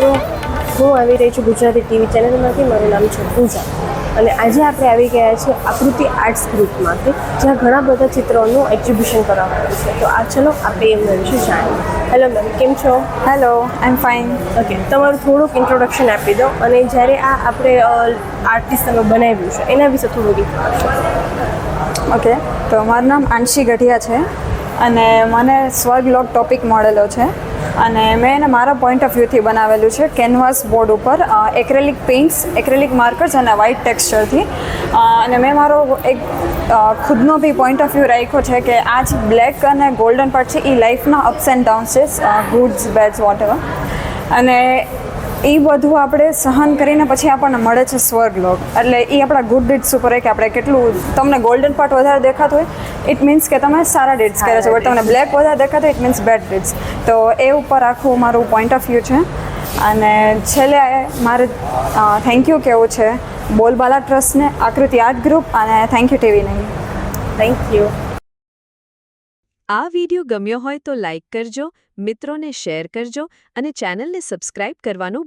મિત્રો હું આવી રહી છું ગુજરાતી ટીવી ચેનલમાંથી. મારું નામ છે પૂજા. અને આજે આપણે આવી ગયા છીએ આકૃતિ આર્ટ્સ ગ્રુપમાંથી જ્યાં ઘણા બધા ચિત્રોનું એક્ઝિબિશન કરવામાં આવ્યું છે. તો આ ચલો આપણે એમના વિશે જાણીએ. હેલો મેમ કેમ છો? Hello I am fine okay તમારું થોડુંક ઇન્ટ્રોડક્શન આપી દો. અને જ્યારે આ આપણે આર્ટિસ્ટ તમે બનાવ્યું છે એના વિશે થોડુંક ઇન્ટ્રોડક્શન ઓકે તો મારું નામ આંશી ગઢિયા છે. અને મને સ્વર્ગલોક ટોપિક મળેલો છે. અને મેં એને મારા પોઈન્ટ ઓફ વ્યૂથી બનાવેલું છે. કેનવાસ બોર્ડ ઉપર એક્રેલિક પેઇન્ટ્સ એક્રેલિક માર્કર્સ અને વ્હાઇટ ટેક્સચરથી અને મેં મારો એક ખુદનો બી પોઈન્ટ ઓફ વ્યૂ રાખ્યો છે કે આ જે બ્લેક અને ગોલ્ડન પાર્ટ છે. એ લાઈફના અપ્સ એન્ડ ડાઉન્સ છે. ગુડ્સ બેડ્સ વોટ અને એ બધું આપણે સહન કરીને પછી આપણને મળે છે સ્વર્ગલોક. એટલે એ આપણા ગુડ ડીડ્સ ઉપર હોય કે આપણે કેટલું તમને ગોલ્ડન પાર્ટ વધારે દેખાતું હોય ઇટ મીન્સ કે તમે સારા ડીડ્સ કર્યા છે. બટ તમને બ્લેક વધારે દેખાતું હોય ઇટ મીન્સ બેડ ડીડ્સ તો એ ઉપર આખું મારું પોઈન્ટ ઓફ વ્યૂ છે. અને છેલ્લે મારે થેન્ક યુ કહેવું છે બોલબાલા ટ્રસ્ટને આકૃતિ આર્ટ ગ્રુપ અને થેન્ક યુ ટીવી નહીં થેન્ક યુ આ વિડિયો ગમ્યો હોય તો લાઇક કરજો મિત્રોને શેર કરજો અને ચેનલને સબસ્ક્રાઇબ કરવાનું